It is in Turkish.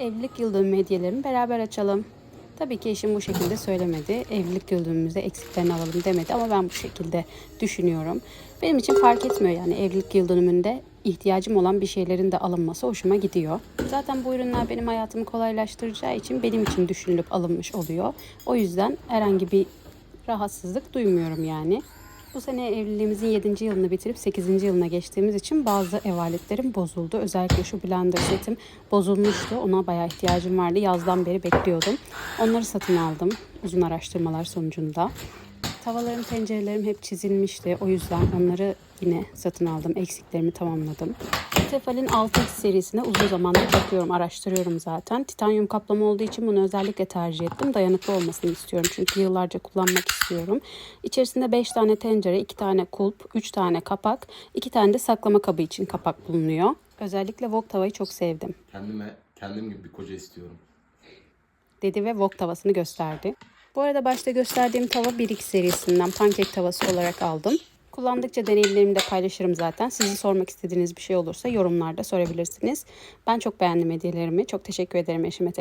Evlilik yıl dönümü beraber açalım. Tabii ki eşim bu şekilde söylemedi. Evlilik yıl eksiklerini alalım demedi ama ben bu şekilde düşünüyorum. Benim için fark etmiyor yani evlilik yıl dönümünde ihtiyacım olan bir şeylerin de alınması hoşuma gidiyor. Zaten bu ürünler benim hayatımı kolaylaştıracağı için benim için düşünülüp alınmış oluyor. O yüzden herhangi bir rahatsızlık duymuyorum yani. Bu sene evliliğimizin 7. yılını bitirip 8. yılına geçtiğimiz için bazı ev aletlerim bozuldu. Özellikle şu blender setim bozulmuştu. Ona bayağı ihtiyacım vardı. Yazdan beri bekliyordum. Onları satın aldım uzun araştırmalar sonucunda. Tavalarım, tencerelerim hep çizilmişti. O yüzden onları yine satın aldım. Eksiklerimi tamamladım. Tefal'in 6 serisine uzun zamandır bakıyorum, araştırıyorum zaten. Titanyum kaplama olduğu için bunu özellikle tercih ettim. Dayanıklı olmasını istiyorum çünkü yıllarca kullanmak istiyorum. İçerisinde 5 tane tencere, 2 tane kulp, 3 tane kapak, 2 tane de saklama kabı için kapak bulunuyor. Özellikle wok tavayı çok sevdim Kendime kendim gibi bir koca istiyorum. dedi ve wok tavasını gösterdi. Bu arada başta gösterdiğim tava 1X serisinden pankek tavası olarak aldım. Kullandıkça deneyimlerimi de paylaşırım zaten. Sizi sormak istediğiniz bir şey olursa yorumlarda sorabilirsiniz. Ben çok beğendim hediyelerimi. Çok teşekkür ederim eşime